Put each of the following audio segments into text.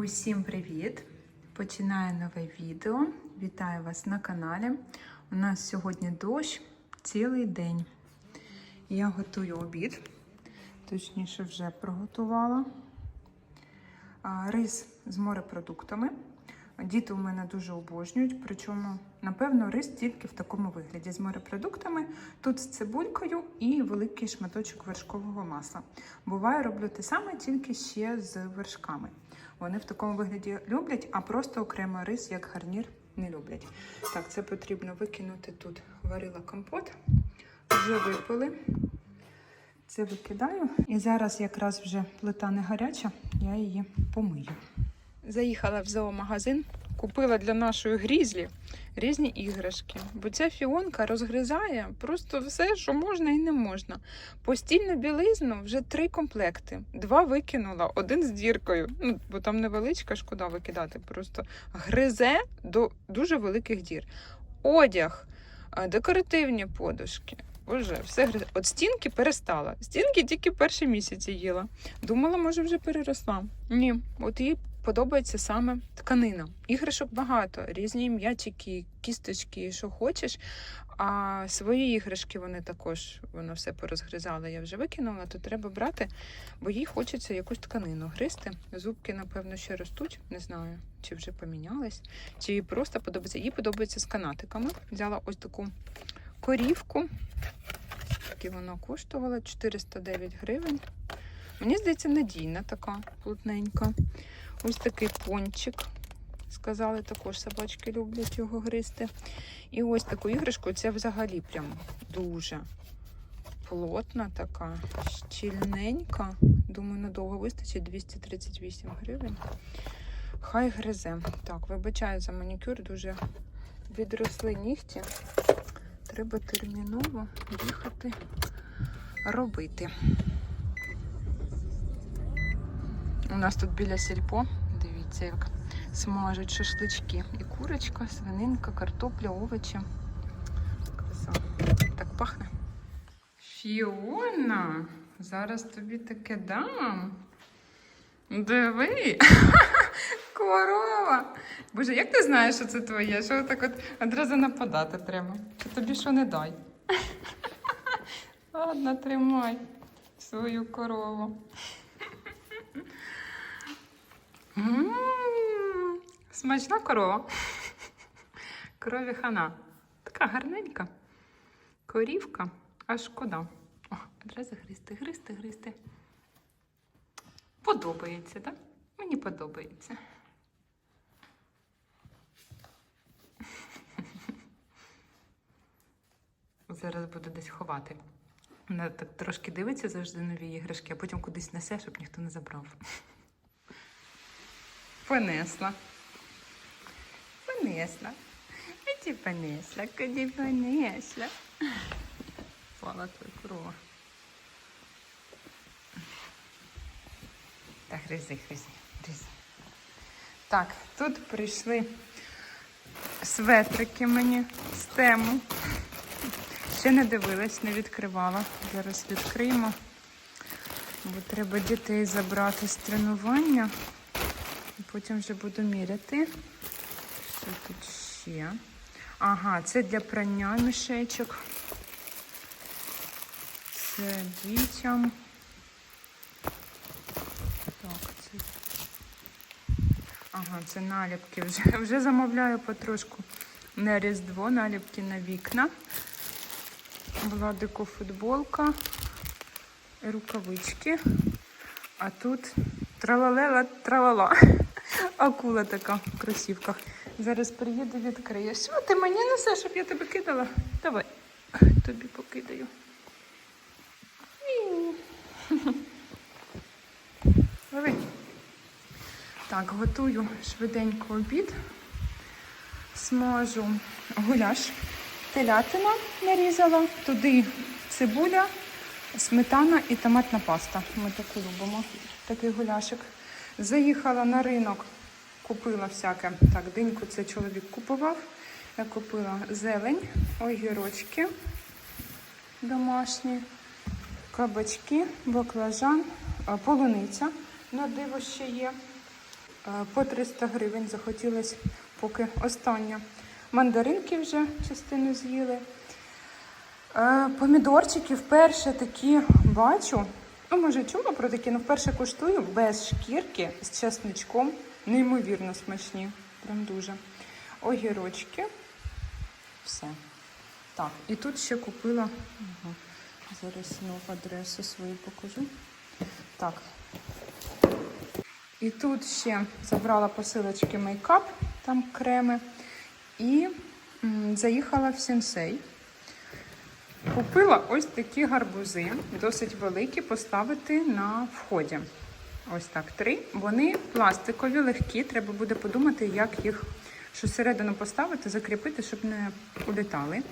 Усім привіт! Починаю нове відео. Вітаю вас на каналі. У нас сьогодні дощ цілий день. Я готую обід, точніше, вже приготувала. Рис з морепродуктами. Діти у мене дуже обожнюють, причому, напевно, рис тільки в такому вигляді з морепродуктами. Тут з цибулькою і великий шматочок вершкового масла. Буває, роблю те саме, тільки ще з вершками. Вони в такому вигляді люблять, а просто окремо рис як гарнір не люблять. Так, це потрібно викинути тут. Варила компот, вже випили. Це викидаю. І зараз якраз вже плита не гаряча, я її помию. Заїхала в зоомагазин, купила для нашої грізлі різні іграшки. Бо ця фіонка розгризає просто все, що можна і не можна. Постільну білизну вже три комплекти. Два викинула, один з діркою. Ну, бо там невеличка, шкода викидати. Просто гризе до дуже великих дір. Одяг, декоративні подушки. Боже, все гризе. От стінки перестала. Стінки тільки перші місяці їла. Думала, може, вже переросла. Ні, от їй подобається саме тканина. Іграшок багато, різні м'ячики, кісточки, що хочеш. А свої іграшки вони також воно все порозгризало. Я вже викинула, то треба брати, бо їй хочеться якусь тканину гризти. Зубки, напевно, ще ростуть. Не знаю, чи вже помінялись, чи їй просто подобається. Їй подобається з канатиками. Взяла ось таку корівку. Скільки вона коштувала? 409 гривень. Мені здається, надійна така плотненька. Ось такий пончик. Сказали, також собачки люблять його гризти. І ось таку іграшку, це взагалі прям дуже плотна така, щільненька. Думаю, надовго вистачить 238 гривень. Хай гризе. Так, вибачаю за манікюр, дуже відросли нігті. Треба терміново їхати робити. Нас тут біля сільпо, дивіться, як смажуть шашлички. І курочка, свининка, картопля, овочі. Краса. Так пахне. Фіона, зараз тобі таке дам. Диви. Корова. Боже, як ти знаєш, що це твоє? Що так от одразу нападати треба? Чи тобі що не дай? Ладно, тримай свою корову. Смачна корова. Корові хана. Така гарненька. Корівка, аж шкода. О, одразу гристи, гристи, гристи. Подобається, так? Мені подобається. Зараз буду десь ховати. Вона так трошки дивиться завжди нові іграшки, а потім кудись несе, щоб ніхто не забрав. Понесла. Понесла. А ти понесла, куди понесла. Слава твоя корова. Так, гризи, гризи, гризи. Так, тут прийшли светрики мені з тему. Ще не дивилась, не відкривала. Зараз відкриємо. Бо треба дітей забрати з тренування. Потім вже буду міряти. Що тут ще? Ага, це для прання мішечок. Це дітям. Так, це. Ага, це наліпки. Вже, вже замовляю потрошку на Різдво, наліпки на вікна. Владику футболка, рукавички. А тут тралалела тралала. Акула така в кросівках. Зараз приїду, відкрию. Що ти мені несеш, щоб я тебе кидала? Давай, тобі покидаю. Давай. Так, готую швиденько обід. Смажу гуляш. Телятина нарізала, туди цибуля, сметана і томатна паста. Ми таку любимо, такий гуляшик. Заїхала на ринок, Купила всяке. Так, диньку це чоловік купував. Я купила зелень, огірочки домашні, кабачки, баклажан, полуниця на диво ще є. По 300 гривень захотілося поки остання. Мандаринки вже частину з'їли. Помідорчики вперше такі бачу. Ну, може, чула про такі, але вперше куштую без шкірки з чесничком. Неймовірно смачні. Прям дуже. Огірочки. Все. Так, і тут ще купила. Ага. Зараз знову адресу свою покажу. Так. І тут ще забрала посилочки мейкап, там креми. І м, заїхала в сенсей. Купила ось такі гарбузи, досить великі, поставити на вході. Ось так, три. Вони пластикові, легкі. Треба буде подумати, як їх всередину поставити, закріпити, щоб не улітали.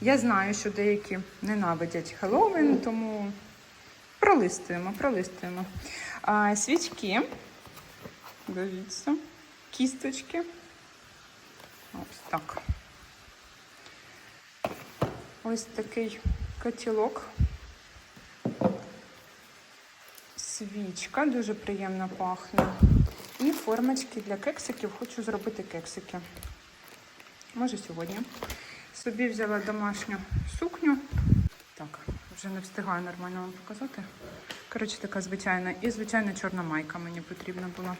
Я знаю, що деякі ненавидять Хеллоуін, тому пролистуємо, пролистуємо. А, свічки. Дивіться, кісточки. Ось так. Ось такий котілок. Свічка дуже приємно пахне. І формочки для кексиків. Хочу зробити кексики. Може сьогодні. Собі взяла домашню сукню. Так, вже не встигаю нормально вам показати. Коротше, така звичайна. І звичайна чорна майка мені потрібна була.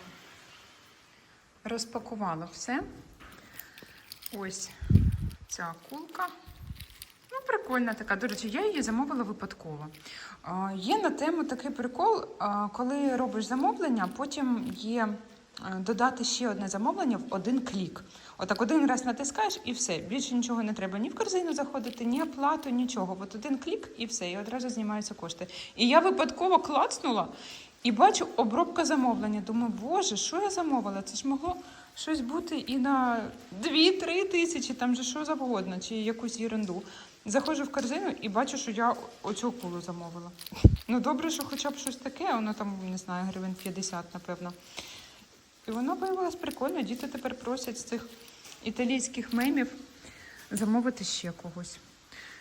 Розпакувала все. Ось ця кулка. Ну, прикольна така. До речі, я її замовила випадково. А, Є на тему такий прикол, а, коли робиш замовлення, потім є е, додати ще одне замовлення в один клік. Отак один раз натискаєш і все. Більше нічого не треба ні в корзину заходити, ні оплату, нічого. От один клік і все, і одразу знімаються кошти. І я випадково клацнула і бачу обробка замовлення. Думаю, боже, що я замовила? Це ж могло щось бути і на 2-3 тисячі, там же що завгодно, чи якусь ерунду. Заходжу в корзину і бачу, що я оцю кулу замовила. Ну добре, що хоча б щось таке, воно там, не знаю, гривень 50, напевно. І воно виявилось прикольно. Діти тепер просять з цих італійських мемів замовити ще когось.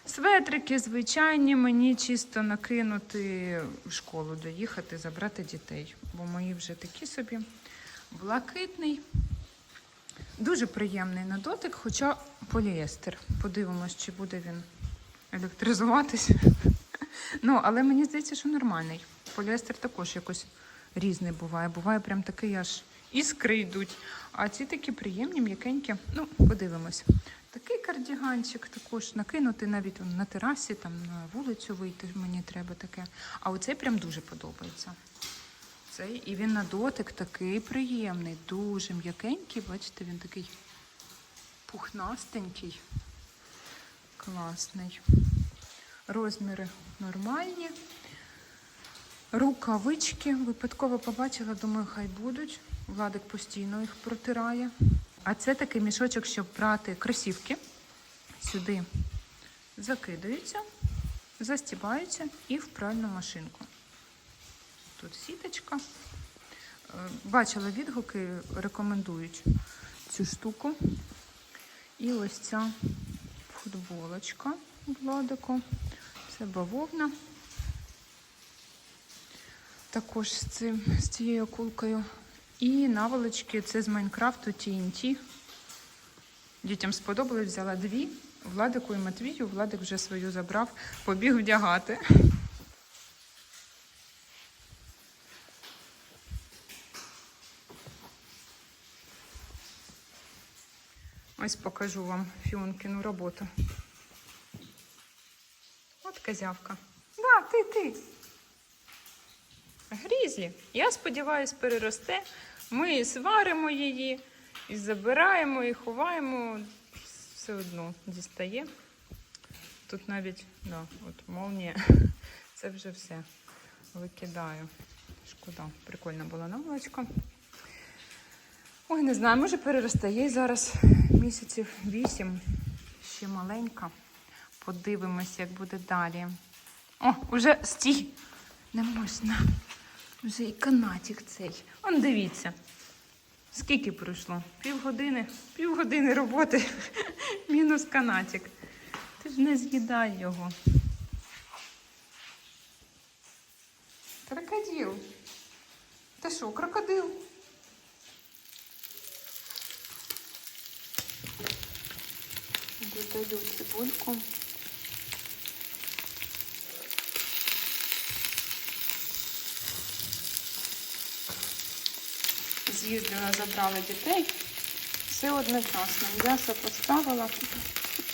Светрики звичайні, мені чисто накинути в школу доїхати, забрати дітей. Бо мої вже такі собі блакитний. Дуже приємний на дотик, хоча поліестер. Подивимось, чи буде він електризуватись. Ну, але мені здається, що нормальний. Поліестер також якось різний буває. Буває прям такий аж іскри йдуть. А ці такі приємні, м'якенькі. Ну, подивимось. Такий кардіганчик також накинути навіть на терасі, там на вулицю вийти мені треба таке. А оцей прям дуже подобається. Цей, і він на дотик такий приємний, дуже м'якенький. Бачите, він такий пухнастенький, класний. Розміри нормальні. Рукавички випадково побачила, думаю, хай будуть. Владик постійно їх протирає. А це такий мішочок, щоб брати кросівки. Сюди закидаються, застібаються і в пральну машинку. Тут сіточка. Е, Бачила відгуки, рекомендують цю штуку. І ось ця футболочка Владику. Це бавовна. Також з, цим, з цією кулкою. І наволочки це з Майнкрафту TNT. Дітям сподобалось, взяла дві. Владику і Матвію. Владик вже свою забрав, побіг вдягати. Ось покажу вам Фіонкіну роботу. От козявка. Да, ти, ти. Грізлі. Я сподіваюся, переросте. Ми сваримо її і забираємо, і ховаємо. Все одно дістає. Тут навіть, да, от молнія. Це вже все. Викидаю. Шкода, прикольна була наволочка. Ой, не знаю, може переросте. Їй зараз місяців вісім, ще маленька. Подивимось, як буде далі. О, уже стій! Не можна. Вже і канатик цей. Он дивіться. Скільки пройшло? Півгодини. Півгодини роботи. Мінус канатик. Ти ж не з'їдай його. Крокодил. Ти що, крокодил? Додаю цибульку. З'їздила, забрала дітей. Все одночасно. М'ясо поставила,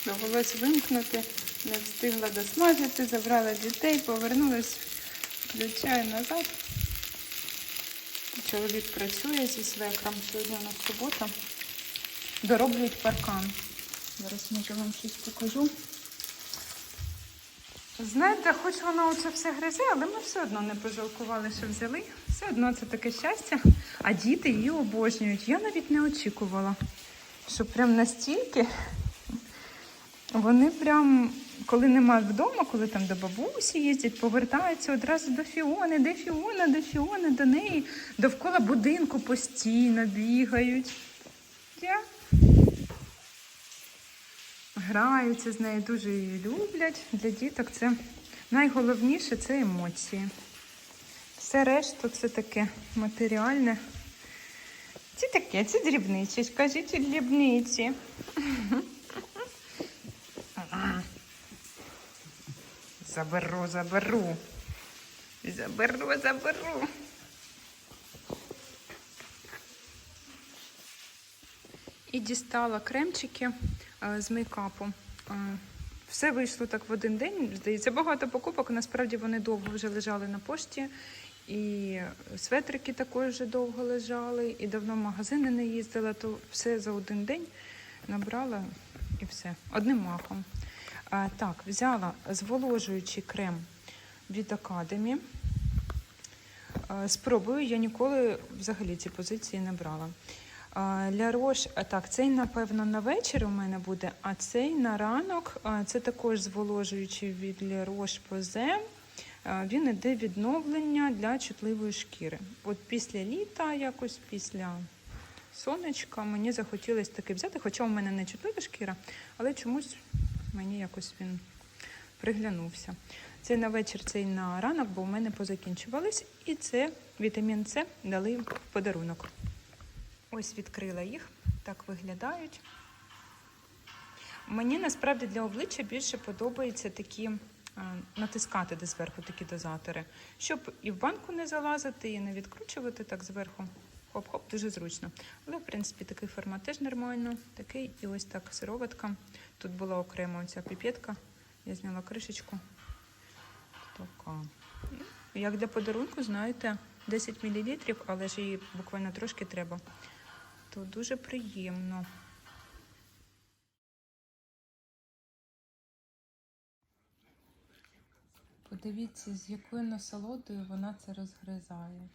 довелось вимкнути, не встигла досмажити, забрала дітей, повернулась, включаю назад. Чоловік працює зі свекром, сьогодні у нас субота. Дороблюють паркан. Зараз може вам щось покажу. Знаєте, хоч воно оце все гризе, але ми все одно не пожалкували, що взяли. Все одно це таке щастя. А діти її обожнюють. Я навіть не очікувала, що прям настільки вони прям, коли нема вдома, коли там до бабусі їздять, повертаються одразу до Фіони, де Фіона, де Фіона, до неї, довкола будинку постійно бігають. Я граються з нею, дуже її люблять. Для діток це найголовніше це емоції. Все решту це таке матеріальне. Це таке, це дрібниці. Скажіть дрібниці. Заберу, заберу. Заберу, заберу. І дістала кремчики з мейкапу. Е, Все вийшло так в один день. Здається, багато покупок. Насправді вони довго вже лежали на пошті. І светрики також вже довго лежали, і давно в магазини не їздила, то все за один день набрала і все. Одним махом. А, так, взяла зволожуючий крем від Academy. А, Спробую, я ніколи взагалі ці позиції не брала. Для Рош, так, цей, напевно, на вечір у мене буде, а цей на ранок. Це також зволожуючий від Для Рош Позе. Він іде відновлення для чутливої шкіри. От після літа, якось після сонечка, мені захотілося таки взяти, хоча у мене не чутлива шкіра, але чомусь мені якось він приглянувся. Цей на вечір, цей на ранок, бо у мене позакінчувались. І це вітамін С дали в подарунок. Ось відкрила їх, так виглядають. Мені насправді для обличчя більше подобаються такі е, натискати де зверху такі дозатори, щоб і в банку не залазити, і не відкручувати так зверху. Хоп-хоп, дуже зручно. Але, в принципі, такий формат теж нормально. Такий і ось так сироватка. Тут була окремо ця піпетка. Я зняла кришечку. Така. Ну, Як для подарунку, знаєте, 10 мл, але ж її буквально трошки треба. То дуже приємно. Подивіться, з якою насолодою вона це розгризає.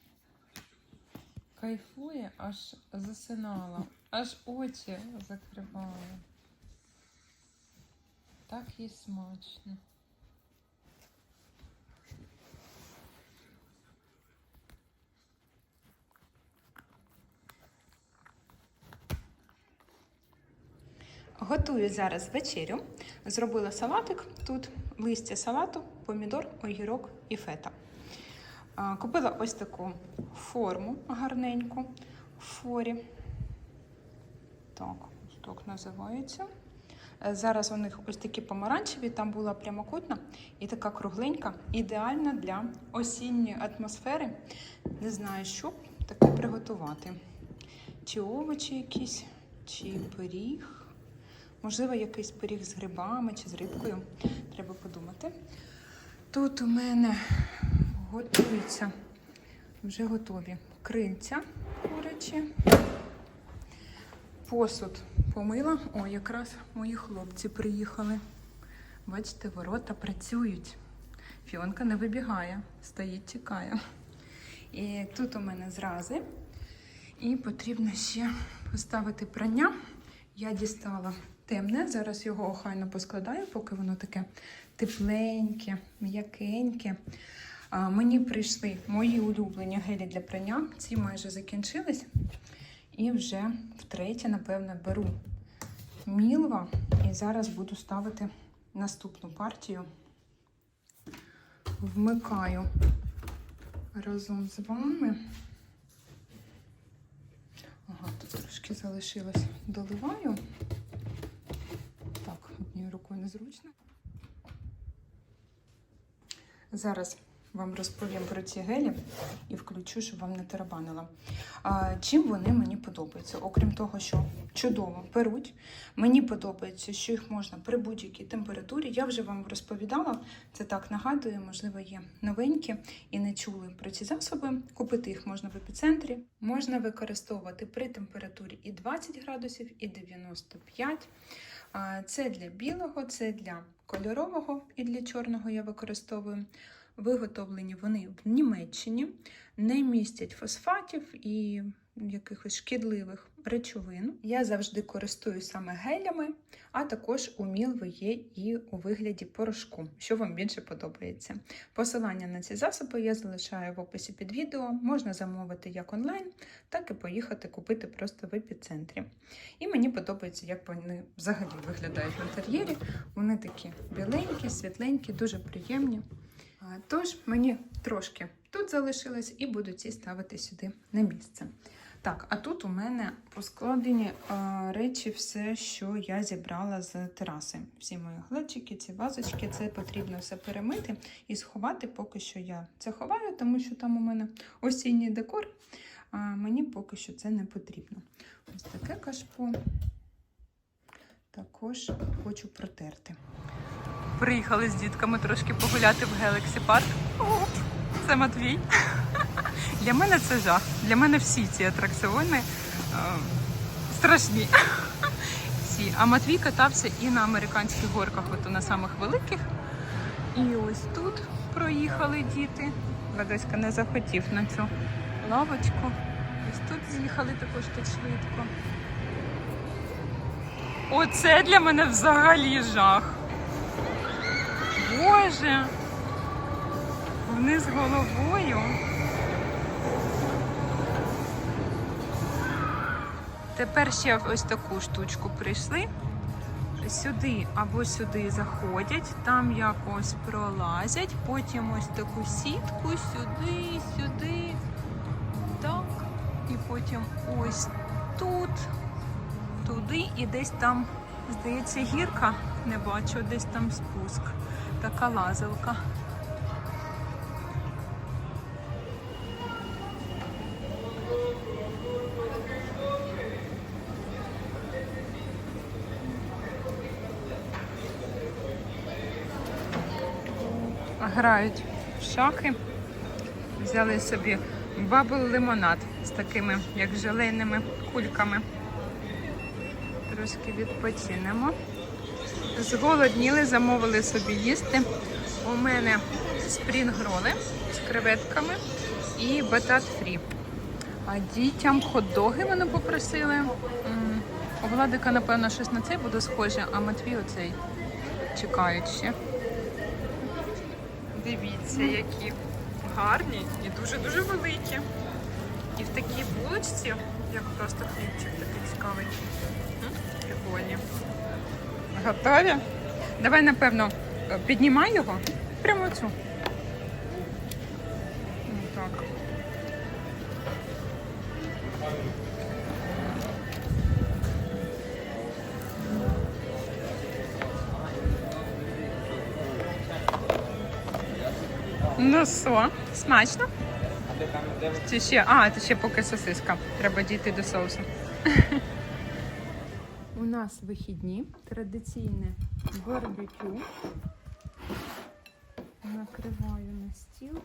Кайфує, аж засинала, аж очі закривала. Так їй смачно. Готую зараз вечерю. Зробила салатик. Тут листя салату, помідор, огірок і фета. Купила ось таку форму гарненьку в форі. Так, ось так називається. Е, Зараз у них ось такі помаранчеві, там була прямокутна і така кругленька, ідеальна для осінньої атмосфери. Не знаю, що таке приготувати. Чи овочі якісь, чи пиріг. Можливо, якийсь пиріг з грибами чи з рибкою. Треба подумати. Тут у мене готуються, вже готові крильця курячі. Посуд помила. О, якраз мої хлопці приїхали. Бачите, ворота працюють. Фіонка не вибігає, стоїть, чекає. І тут у мене зрази. І потрібно ще поставити прання. Я дістала темне, зараз його охайно поскладаю, поки воно таке тепленьке, м'якеньке. Мені прийшли мої улюблені гелі для прання. Ці майже закінчились. І вже втретє, напевно, беру мілва і зараз буду ставити наступну партію. Вмикаю разом з вами. Ага, тут трошки залишилось. Доливаю. Незручно. Зараз вам розповім про ці гелі і включу, щоб вам не тарабанило. А, чим вони мені подобаються? Окрім того, що чудово перуть. Мені подобається, що їх можна при будь-якій температурі. Я вже вам розповідала, це так нагадую, можливо, є новенькі і не чули про ці засоби. Купити їх можна в епіцентрі. Можна використовувати при температурі і 20 градусів, і 95. Це для білого, це для кольорового і для чорного я використовую. Виготовлені вони в Німеччині, не містять фосфатів і якихось шкідливих речовин. Я завжди користуюсь саме гелями, а також у Мілви є і у вигляді порошку, що вам більше подобається. Посилання на ці засоби я залишаю в описі під відео. Можна замовити як онлайн, так і поїхати купити просто в епіцентрі. І мені подобається, як вони взагалі виглядають в інтер'єрі. Вони такі біленькі, світленькі, дуже приємні. Тож мені трошки тут залишилось і буду ці ставити сюди на місце. Так, а тут у мене поскладені а, речі, все, що я зібрала з тераси. Всі мої глечики, ці вазочки, це потрібно все перемити і сховати. Поки що я це ховаю, тому що там у мене осінній декор. А мені поки що це не потрібно. Ось таке кашпо. Також хочу протерти. Приїхали з дітками трошки погуляти в Park. О, це Матвій. Для мене це жах. Для мене всі ці атракціони е, страшні. Всі. А Матвій катався і на американських горках, от на самих великих. І ось тут проїхали діти. Вадоська не захотів на цю лавочку. Ось тут з'їхали також так швидко. Оце для мене взагалі жах. Боже! Вниз головою. Тепер ще ось таку штучку прийшли. Сюди або сюди заходять, там якось пролазять, потім ось таку сітку сюди, сюди, так. І потім ось тут, туди і десь там, здається, гірка, не бачу, десь там спуск. Така лазилка. Грають в шахи. Взяли собі бабл лимонад з такими, як желейними кульками. Трошки відпочинемо. Зголодніли, замовили собі їсти. У мене спрінг-роли з креветками і батат фрі. А дітям хот-доги вони попросили. У Владика, напевно, щось на цей буде схоже, а Матвій оцей чекають ще. Дивіться, які гарні і дуже-дуже великі. І в такій булочці, як просто хлібчик такий цікавий. Прикольні. Готові? Давай, напевно, піднімай його. Прямо цю. Що, смачно? Чи ще? А, це ще поки сосиска. Треба дійти до соусу. У нас вихідні, традиційне барбекю. Накриваю на стіл.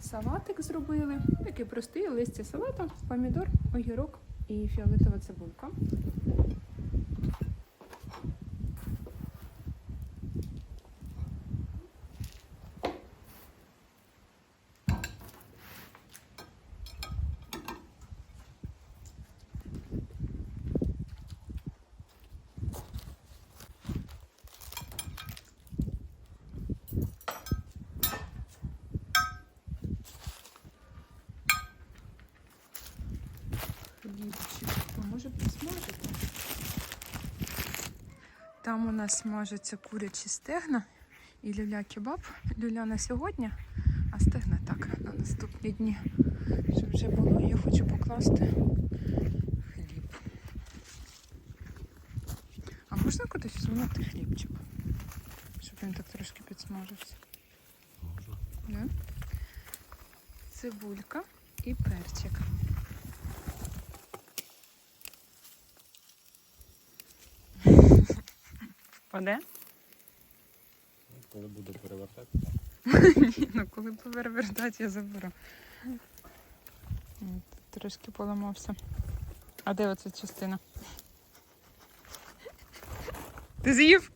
Салатик зробили. Такий простий листя салату, помідор, огірок і фіолетова цибулька. Може підсмажити. Там у нас смажаться курячі стегна і люля кебаб. Люля на сьогодні, а стегна так на наступні дні. Щоб вже було, я хочу покласти хліб. А можна кудись всунути хлібчик? Щоб він так трошки підсмажився. Можна. Цибулька і перчик. Впаде? Коли буду перевертати. Ні, ну коли перевертати, я заберу. Трошки поламався. А де оця частина? Ти з'їв?